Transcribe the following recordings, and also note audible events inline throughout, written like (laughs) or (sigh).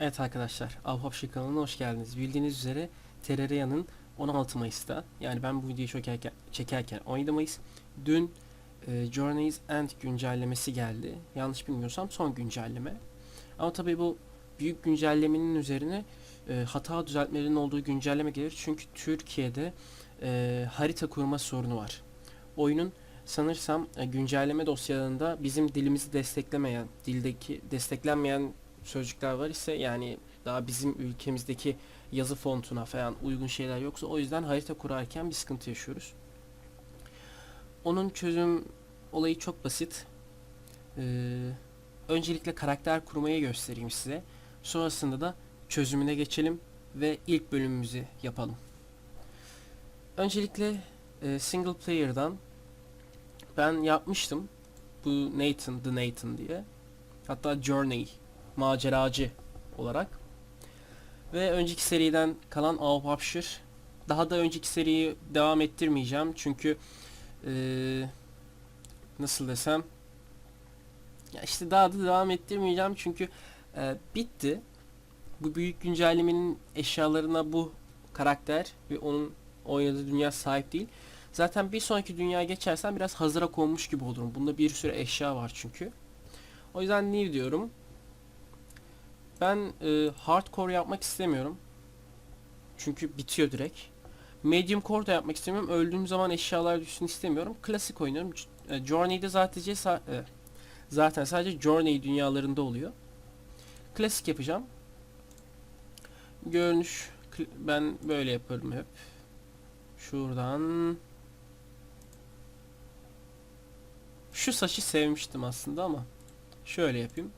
Evet arkadaşlar, Avhapşi kanalına hoş geldiniz. Bildiğiniz üzere Terraria'nın 16 Mayıs'ta, yani ben bu videoyu çekerken, çekerken 17 Mayıs, dün e, Journey's End güncellemesi geldi. Yanlış bilmiyorsam son güncelleme. Ama tabii bu büyük güncellemenin üzerine e, hata düzeltmelerinin olduğu güncelleme gelir. Çünkü Türkiye'de e, harita kurma sorunu var. Oyunun sanırsam e, güncelleme dosyalarında bizim dilimizi desteklemeyen, dildeki desteklenmeyen sözcükler var ise yani daha bizim ülkemizdeki yazı fontuna falan uygun şeyler yoksa o yüzden harita kurarken bir sıkıntı yaşıyoruz. Onun çözüm olayı çok basit. Ee, öncelikle karakter kurmayı göstereyim size. Sonrasında da çözümüne geçelim ve ilk bölümümüzü yapalım. Öncelikle e, single player'dan ben yapmıştım. Bu Nathan, The Nathan diye. Hatta Journey maceracı olarak. Ve önceki seriden kalan Av Hapşır. Daha da önceki seriyi devam ettirmeyeceğim çünkü eee, nasıl desem ya işte daha da devam ettirmeyeceğim çünkü eee, bitti. Bu büyük güncellemenin eşyalarına bu karakter ve onun oynadığı dünya sahip değil. Zaten bir sonraki dünyaya geçersen biraz hazıra konmuş gibi olurum. Bunda bir sürü eşya var çünkü. O yüzden new diyorum. Ben e, hardcore yapmak istemiyorum. Çünkü bitiyor direkt. Medium core da yapmak istemiyorum. Öldüğüm zaman eşyalar düşsün istemiyorum. Klasik oynuyorum. E, Journey'de zaten, e, zaten sadece Journey dünyalarında oluyor. Klasik yapacağım. Görünüş ben böyle yaparım hep. Şuradan şu saçı sevmiştim aslında ama şöyle yapayım.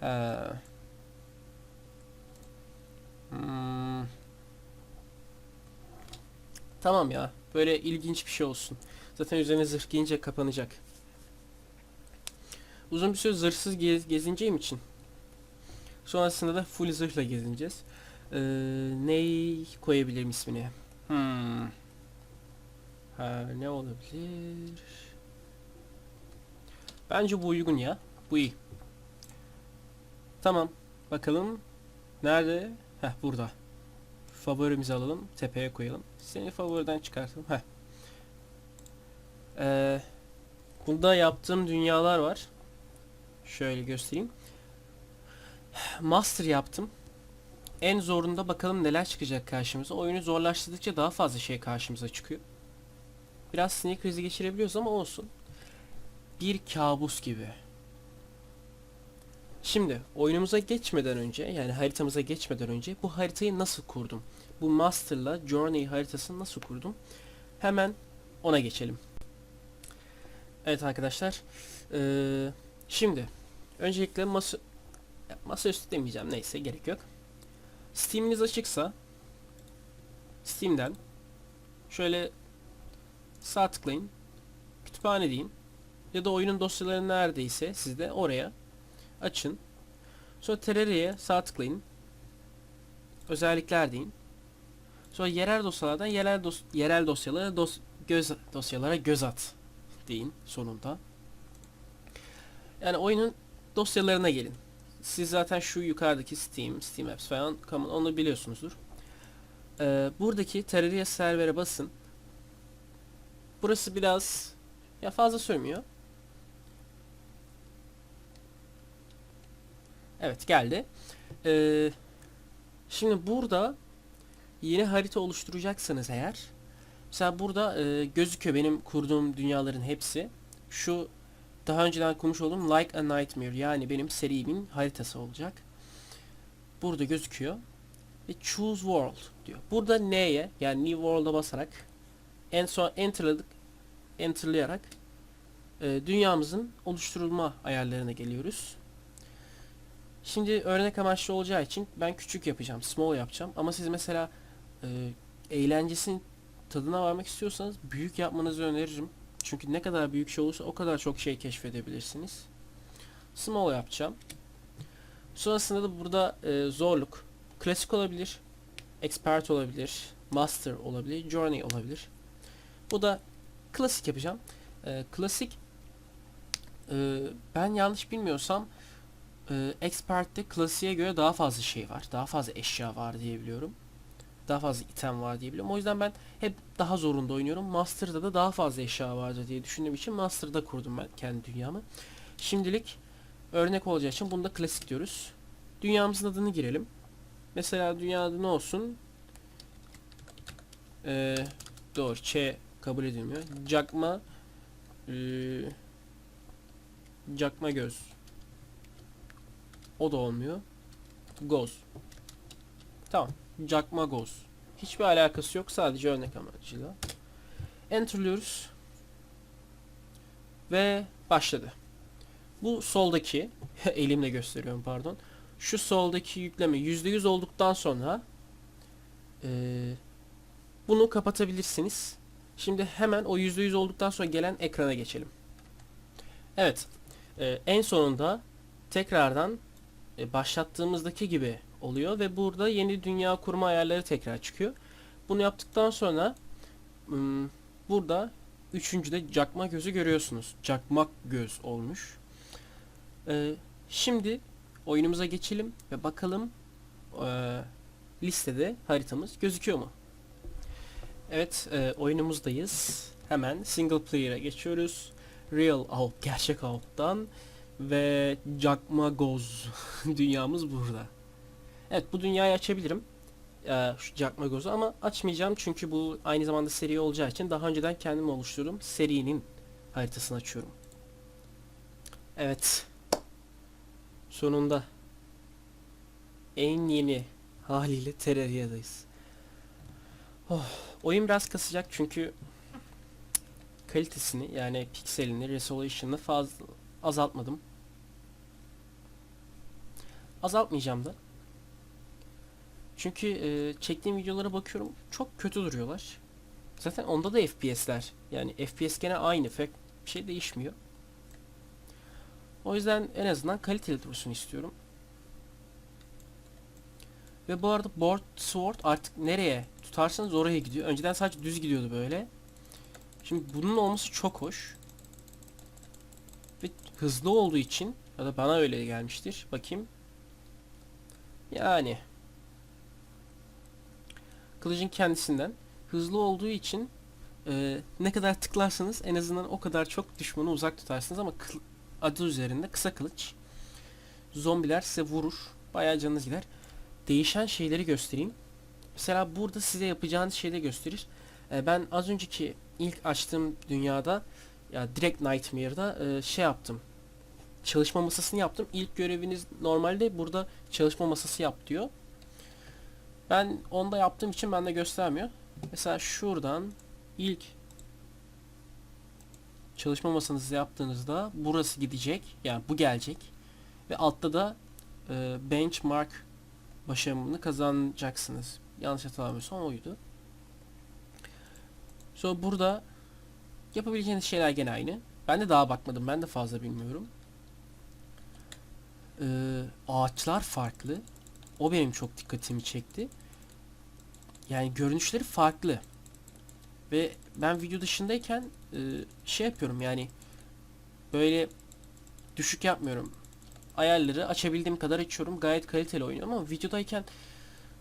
He. Hmm. Tamam ya. Böyle ilginç bir şey olsun. Zaten üzerine zırh giyince kapanacak. Uzun bir süre zırhsız gez, gezineceğim için. Sonrasında da full zırhla gezineceğiz. Ee, ney koyabilirim ismini? Hmm. Ha, ne olabilir? Bence bu uygun ya. Bu iyi. Tamam. Bakalım. Nerede? Heh burada. Favorimizi alalım. Tepeye koyalım. Seni favoriden çıkartalım. Heh. Ee, bunda yaptığım dünyalar var. Şöyle göstereyim. Master yaptım. En zorunda bakalım neler çıkacak karşımıza. Oyunu zorlaştırdıkça daha fazla şey karşımıza çıkıyor. Biraz sinir krizi geçirebiliyoruz ama olsun. Bir kabus gibi. Şimdi oyunumuza geçmeden önce yani haritamıza geçmeden önce bu haritayı nasıl kurdum? Bu Master'la Journey haritasını nasıl kurdum? Hemen ona geçelim. Evet arkadaşlar. Ee, şimdi öncelikle masa masaüstü demeyeceğim neyse gerek yok. Steam'iniz açıksa Steam'den şöyle sağ tıklayın. Kütüphane deyin. Ya da oyunun dosyaları neredeyse sizde oraya açın. Sonra Terraria'ya sağ tıklayın. Özellikler deyin. Sonra yerel dosyalardan yerel dos yerel dosyalara dos göz dosyalara göz at deyin sonunda. Yani oyunun dosyalarına gelin. Siz zaten şu yukarıdaki Steam, Steam Apps falan Common onu biliyorsunuzdur. Ee, buradaki Terraria servere basın. Burası biraz ya fazla sürmüyor. Evet geldi. Ee, şimdi burada yeni harita oluşturacaksanız eğer mesela burada e, gözüküyor benim kurduğum dünyaların hepsi. Şu daha önceden kurmuş olduğum Like a Nightmare yani benim serimin haritası olacak. Burada gözüküyor. Ve Choose World diyor. Burada N'ye yani New World'a basarak en son enterladık enterlayarak e, dünyamızın oluşturulma ayarlarına geliyoruz. Şimdi örnek amaçlı olacağı için ben küçük yapacağım, small yapacağım. Ama siz mesela e, eğlencesinin tadına varmak istiyorsanız büyük yapmanızı öneririm. Çünkü ne kadar büyük şey olursa o kadar çok şey keşfedebilirsiniz. Small yapacağım. Sonrasında da burada e, zorluk. Klasik olabilir, expert olabilir, master olabilir, journey olabilir. Bu da klasik yapacağım. E, klasik e, ben yanlış bilmiyorsam e, Expert'te klasiğe göre daha fazla şey var. Daha fazla eşya var diye biliyorum. Daha fazla item var diye biliyorum. O yüzden ben hep daha zorunda oynuyorum. Master'da da daha fazla eşya vardır diye düşündüğüm için Master'da kurdum ben kendi dünyamı. Şimdilik örnek olacağı için bunu da klasik diyoruz. Dünyamızın adını girelim. Mesela dünya adı ne olsun? Ee, doğru. Ç kabul edilmiyor. Cakma ee, Cakma göz. O da olmuyor. Goz. Tamam. Cakma goz. Hiçbir alakası yok. Sadece örnek amacıyla. Enter'lıyoruz. Ve başladı. Bu soldaki (laughs) elimle gösteriyorum pardon. Şu soldaki yükleme %100 olduktan sonra eee, bunu kapatabilirsiniz. Şimdi hemen o %100 olduktan sonra gelen ekrana geçelim. Evet. eee, en sonunda tekrardan e, başlattığımızdaki gibi oluyor ve burada yeni dünya kurma ayarları tekrar çıkıyor. Bunu yaptıktan sonra burada üçüncüde cakma gözü görüyorsunuz. Cakmak göz olmuş. Ee, şimdi oyunumuza geçelim ve bakalım eee, listede haritamız gözüküyor mu? Evet, e, oyunumuzdayız. Hemen single player'a geçiyoruz. Real Alp, gerçek Alp'tan ve Jakmagoz (laughs) dünyamız burada. Evet, bu dünyayı açabilirim. Ee, şu Jakmagoz'u ama açmayacağım çünkü bu aynı zamanda seri olacağı için daha önceden kendim oluşturdum. Serinin haritasını açıyorum. Evet. Sonunda en yeni haliyle Terraria'dayız. Oh, oyun biraz kasacak çünkü kalitesini yani pikselini, resolution'ını fazla azaltmadım. Azaltmayacağım da. Çünkü e, çektiğim videolara bakıyorum çok kötü duruyorlar. Zaten onda da FPS'ler yani FPS gene aynı pek bir şey değişmiyor. O yüzden en azından kaliteli dursun istiyorum. Ve bu arada board sword artık nereye tutarsanız oraya gidiyor. Önceden sadece düz gidiyordu böyle. Şimdi bunun olması çok hoş. Ve hızlı olduğu için ya da bana öyle gelmiştir. Bakayım. Yani kılıcın kendisinden hızlı olduğu için e, ne kadar tıklarsanız en azından o kadar çok düşmanı uzak tutarsınız ama adı üzerinde kısa kılıç. Zombiler size vurur. Bayağı canınız gider. Değişen şeyleri göstereyim. Mesela burada size yapacağınız şeyi de gösterir. E, ben az önceki ilk açtığım dünyada ya direkt Nightmare'da e, şey yaptım. Çalışma masasını yaptım. İlk göreviniz normalde burada çalışma masası yap diyor. Ben onda yaptığım için bende göstermiyor. Mesela şuradan ilk çalışma masanızı yaptığınızda burası gidecek. Yani bu gelecek. Ve altta da e, benchmark başarımını kazanacaksınız. Yanlış hatırlamıyorsam oydu. Sonra burada yapabileceğiniz şeyler gene aynı. Ben de daha bakmadım. Ben de fazla bilmiyorum. Ee, ağaçlar farklı. O benim çok dikkatimi çekti. Yani görünüşleri farklı. Ve ben video dışındayken e, şey yapıyorum yani böyle düşük yapmıyorum. Ayarları açabildiğim kadar açıyorum. Gayet kaliteli oynuyorum ama videodayken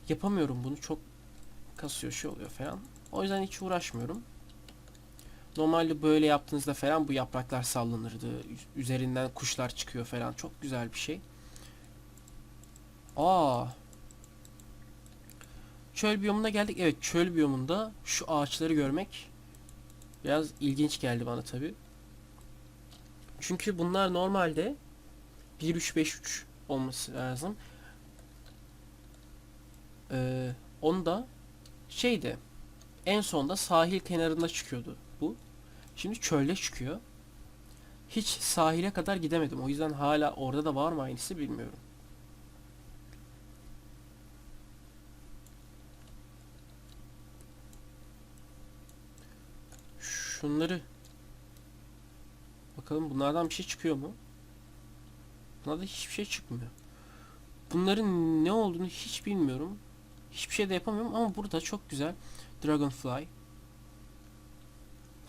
yapamıyorum bunu. Çok kasıyor şey oluyor falan. O yüzden hiç uğraşmıyorum. Normalde böyle yaptığınızda falan bu yapraklar sallanırdı. Üzerinden kuşlar çıkıyor falan. Çok güzel bir şey. Aa. Çöl biyomuna geldik. Evet çöl biyomunda şu ağaçları görmek biraz ilginç geldi bana tabi. Çünkü bunlar normalde 1353 olması lazım. Ee, onda şeydi en sonda sahil kenarında çıkıyordu. Şimdi çölde çıkıyor. Hiç sahile kadar gidemedim. O yüzden hala orada da var mı aynısı bilmiyorum. Şunları bakalım bunlardan bir şey çıkıyor mu? Bunlarda hiçbir şey çıkmıyor. Bunların ne olduğunu hiç bilmiyorum. Hiçbir şey de yapamıyorum ama burada çok güzel Dragonfly.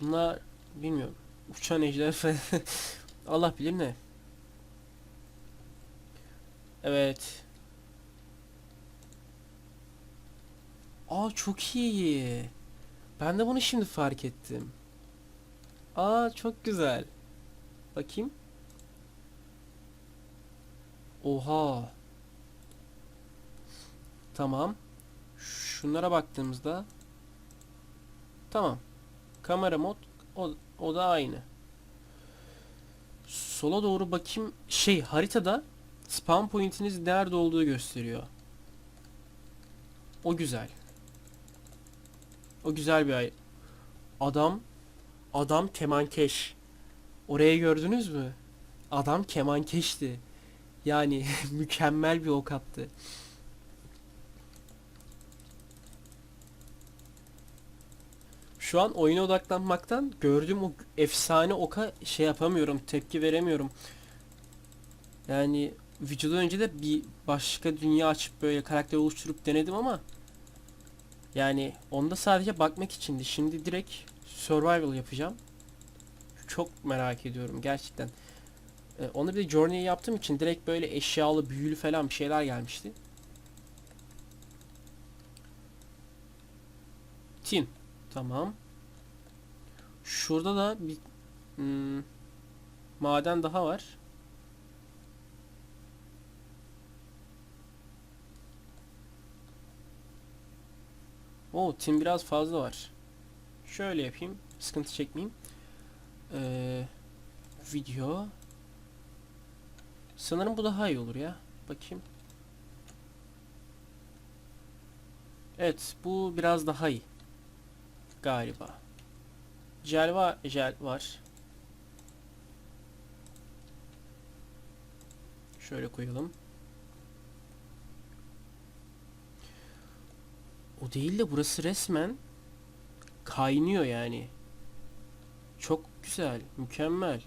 Bunlar bilmiyorum. Uçan ejder falan. (laughs) Allah bilir ne. Evet. Aa çok iyi. Ben de bunu şimdi fark ettim. Aa çok güzel. Bakayım. Oha. Tamam. Şunlara baktığımızda Tamam. Kamera mod o, o da aynı. Sola doğru bakayım. Şey haritada spawn point'iniz nerede olduğu gösteriyor. O güzel. O güzel bir ay. Adam adam kemankeş. Orayı gördünüz mü? Adam kemankeşti. Yani (laughs) mükemmel bir ok attı. Şu an oyuna odaklanmaktan gördüğüm o efsane oka şey yapamıyorum, tepki veremiyorum. Yani videodan önce de bir başka dünya açıp böyle karakter oluşturup denedim ama yani onda sadece bakmak içindi. Şimdi direkt survival yapacağım. Çok merak ediyorum gerçekten. Ee, onu bir de Journey yaptığım için direkt böyle eşyalı, büyülü falan bir şeyler gelmişti. Tin. Tamam. Şurada da bir hmm, maden daha var. Oo, tin biraz fazla var. Şöyle yapayım. Sıkıntı çekmeyeyim. Ee, video. Sanırım bu daha iyi olur ya. Bakayım. Evet, bu biraz daha iyi. Galiba. Jel var, jel var. Şöyle koyalım. O değil de burası resmen kaynıyor yani. Çok güzel, mükemmel.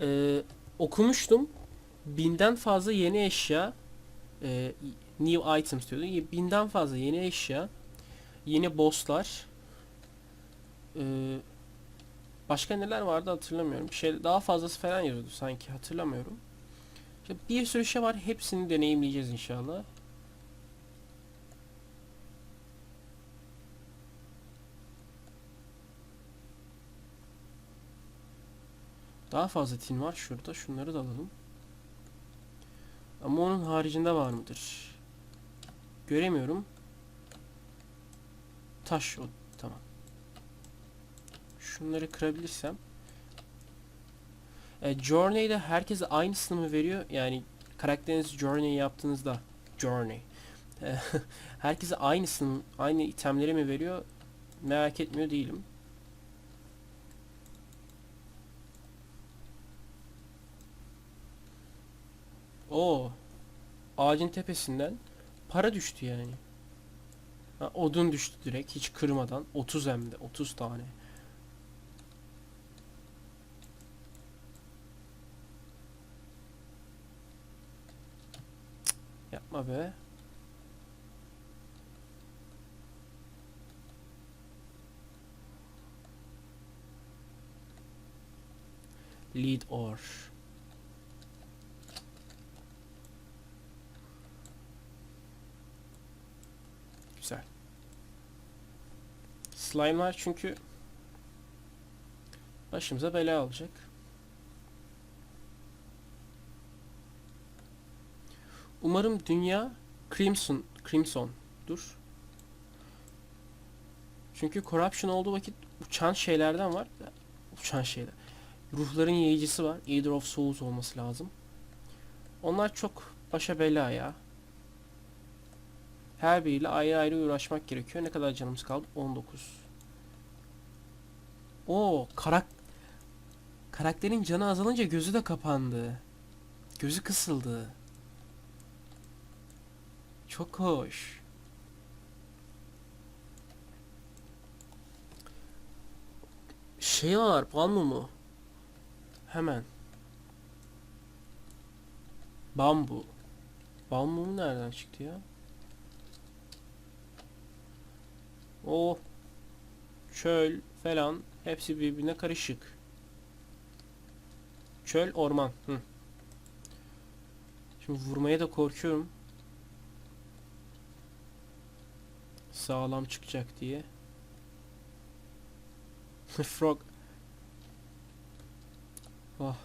Ee, okumuştum. Binden fazla yeni eşya e, new items diyordu. Binden fazla yeni eşya, yeni bosslar. Ee, başka neler vardı hatırlamıyorum. Şey daha fazlası falan yazıyordu sanki hatırlamıyorum. İşte bir sürü şey var. Hepsini deneyimleyeceğiz inşallah. Daha fazla tin var şurada. Şunları da alalım. Ama onun haricinde var mıdır? Göremiyorum. Taş o. Tamam. Şunları kırabilirsem. E, Journey'de herkese aynısını mı veriyor? Yani karakteriniz Journey yaptığınızda Journey. E, (laughs) herkese aynısını, aynı itemleri mi veriyor? Merak etmiyor değilim. Oo. Ağacın tepesinden para düştü yani. Ha, odun düştü direkt hiç kırmadan. 30 hem de 30 tane. Cık, Yapma be. Lead or. Güzel. Slime'lar çünkü başımıza bela olacak. Umarım dünya Crimson Crimson dur. Çünkü corruption olduğu vakit uçan şeylerden var. Uçan şeyler. Ruhların yayıcısı var. Eater of Souls olması lazım. Onlar çok başa bela ya. Her biriyle ayrı ayrı uğraşmak gerekiyor. Ne kadar canımız kaldı? 19. O karak karakterin canı azalınca gözü de kapandı. Gözü kısıldı. Çok hoş. Şey var, palmu mu? Hemen. Bambu. Bambu mu nereden çıktı ya? Oh. çöl falan hepsi birbirine karışık. Çöl, orman. Hı. Şimdi vurmaya da korkuyorum. Sağlam çıkacak diye. (laughs) Frog. Oh.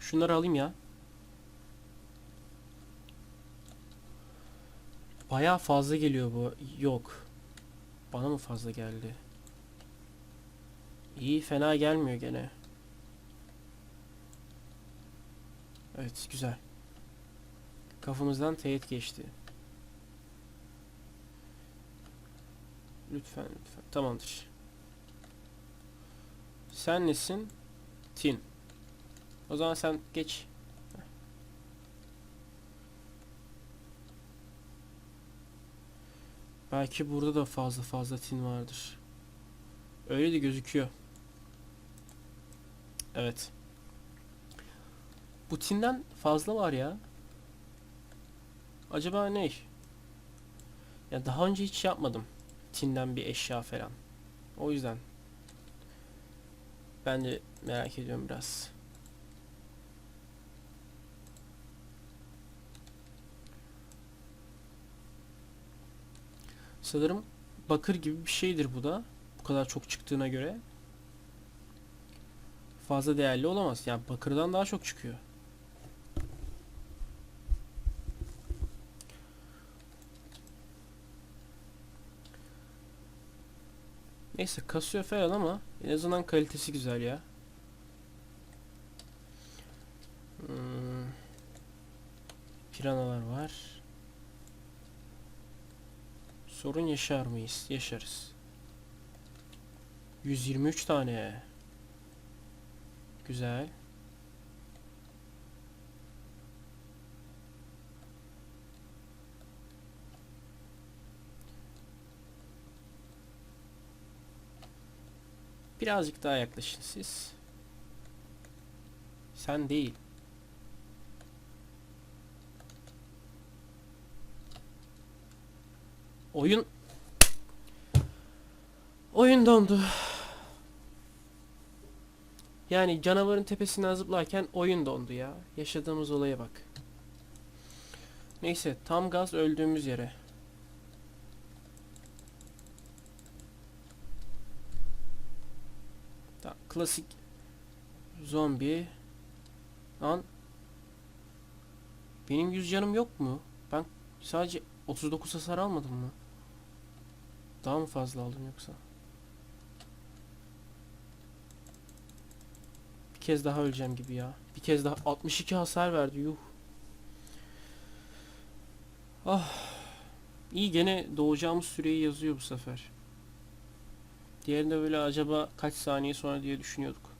Şunları alayım ya. Bayağı fazla geliyor bu. Yok. Bana mı fazla geldi? İyi fena gelmiyor gene. Evet güzel. Kafamızdan teyit geçti. Lütfen lütfen. Tamamdır. Sen nesin? Tin. O zaman sen geç. Belki burada da fazla fazla tin vardır. Öyle de gözüküyor. Evet. Bu tinden fazla var ya. Acaba ne? Ya daha önce hiç yapmadım. Tinden bir eşya falan. O yüzden. Ben de merak ediyorum biraz. Sanırım bakır gibi bir şeydir bu da. Bu kadar çok çıktığına göre. Fazla değerli olamaz. Yani bakırdan daha çok çıkıyor. Neyse kasıyor falan ama en azından kalitesi güzel ya. Hmm. Piranalar var. Sorun yaşar mıyız? Yaşarız. 123 tane. Güzel. Birazcık daha yaklaşın siz. Sen değil. Oyun Oyun dondu. Yani canavarın tepesinden zıplarken oyun dondu ya. Yaşadığımız olaya bak. Neyse tam gaz öldüğümüz yere. Ta, klasik zombi. Lan benim yüz canım yok mu? Ben sadece 39 hasar almadım mı? Daha mı fazla aldım yoksa? Bir kez daha öleceğim gibi ya. Bir kez daha 62 hasar verdi yuh. Ah. İyi gene doğacağımız süreyi yazıyor bu sefer. Diğerinde böyle acaba kaç saniye sonra diye düşünüyorduk.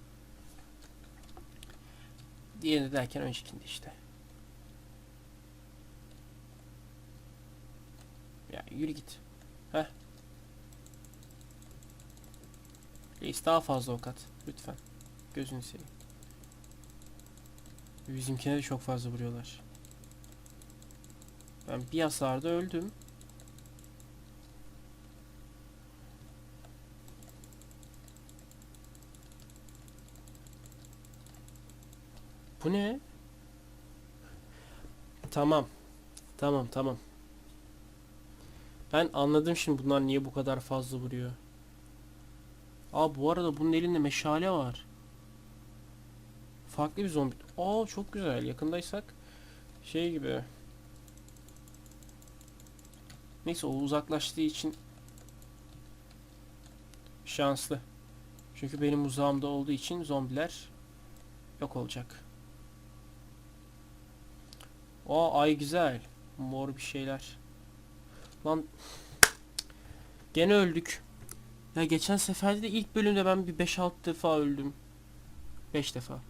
Diğerinde derken öncekinde işte. Ya yürü git. Heh. Reis daha fazla ok at. Lütfen. Gözünü seveyim. Bizimkine de çok fazla vuruyorlar. Ben bir hasarda öldüm. Bu ne? Tamam. Tamam tamam. Ben anladım şimdi bunlar niye bu kadar fazla vuruyor. Aa bu arada bunun elinde meşale var. Farklı bir zombi. Aa çok güzel. Yakındaysak şey gibi. Neyse o uzaklaştığı için şanslı. Çünkü benim uzağımda olduğu için zombiler yok olacak. Aa ay güzel. Mor bir şeyler. Lan gene öldük. Ya geçen seferde de ilk bölümde ben bir 5-6 defa öldüm. 5 defa.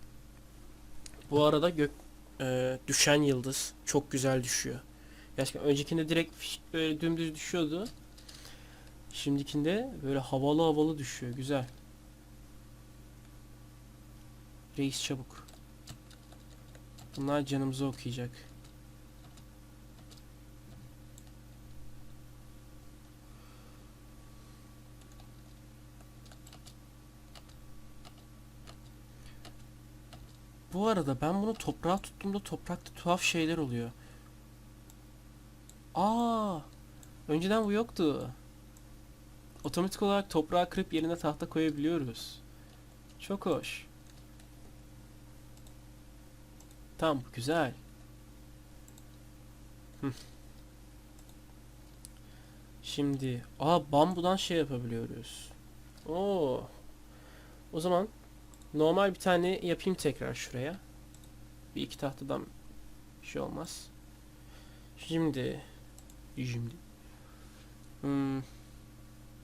Bu arada gök e, düşen yıldız çok güzel düşüyor. Gerçekten öncekinde direkt böyle dümdüz düşüyordu. Şimdikinde böyle havalı havalı düşüyor. Güzel. Reis çabuk. Bunlar canımızı okuyacak. Bu arada ben bunu toprağa tuttuğumda toprakta tuhaf şeyler oluyor. Aa, önceden bu yoktu. Otomatik olarak toprağı kırıp yerine tahta koyabiliyoruz. Çok hoş. Tamam, güzel. Şimdi, aa bambudan şey yapabiliyoruz. Oo. O zaman normal bir tane yapayım tekrar şuraya. Bir iki tahtadan bir şey olmaz. Şimdi şimdi hmm,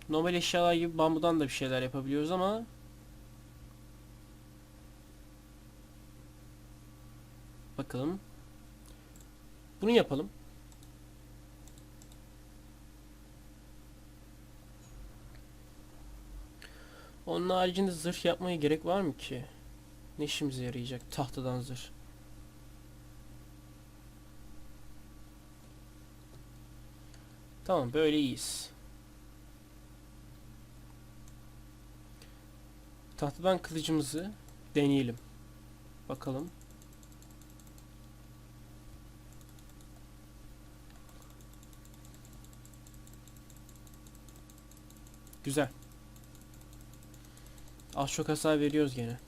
normal eşyalar gibi bambudan da bir şeyler yapabiliyoruz ama bakalım. Bunu yapalım. Onun haricinde zırh yapmaya gerek var mı ki? Ne işimize yarayacak tahtadan zırh? Tamam böyle iyiyiz. Tahtadan kılıcımızı deneyelim. Bakalım. Güzel. Az çok hasar veriyoruz gene.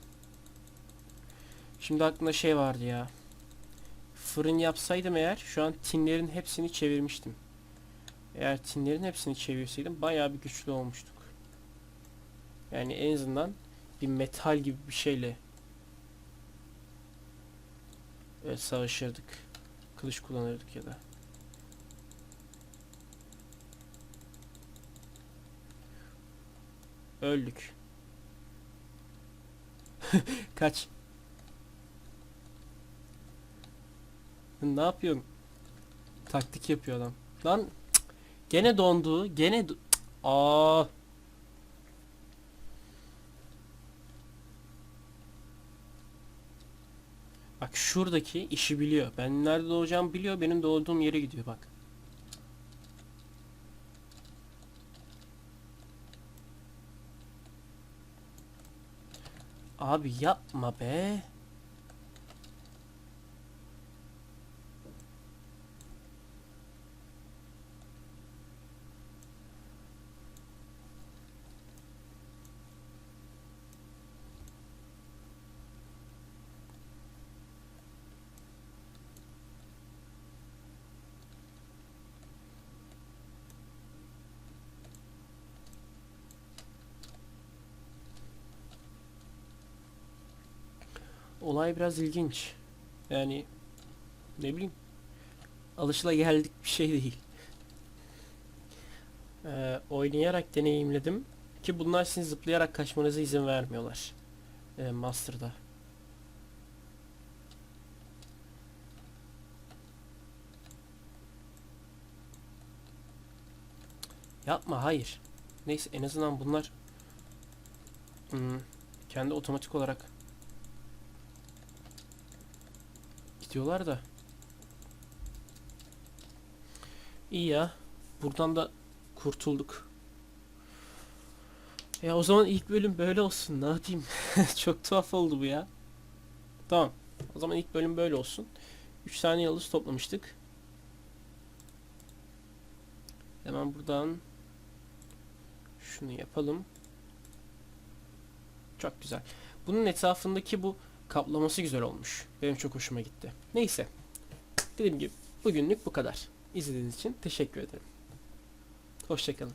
Şimdi aklımda şey vardı ya. Fırın yapsaydım eğer şu an tinlerin hepsini çevirmiştim. Eğer tinlerin hepsini çevirseydim bayağı bir güçlü olmuştuk. Yani en azından bir metal gibi bir şeyle evet, savaşırdık. Kılıç kullanırdık ya da. Öldük. (laughs) Kaç. Ne yapıyorsun? Taktik yapıyor adam. Lan gene dondu. Gene do- Aa. Bak şuradaki işi biliyor. Ben nerede doğacağımı biliyor. Benim doğduğum yere gidiyor bak. Abi yapma be. Olay biraz ilginç. Yani ne bileyim alışıla geldik bir şey değil. Ee, oynayarak deneyimledim ki bunlar sizin zıplayarak kaçmanıza izin vermiyorlar. Ee, Master'da. Yapma hayır. Neyse en azından bunlar hmm, kendi otomatik olarak gidiyorlar da. İyi ya. Buradan da kurtulduk. Ya o zaman ilk bölüm böyle olsun. Ne yapayım? (laughs) Çok tuhaf oldu bu ya. Tamam. O zaman ilk bölüm böyle olsun. 3 tane yıldız toplamıştık. Hemen buradan şunu yapalım. Çok güzel. Bunun etrafındaki bu kaplaması güzel olmuş. Benim çok hoşuma gitti. Neyse. Dediğim gibi bugünlük bu kadar. İzlediğiniz için teşekkür ederim. Hoşçakalın.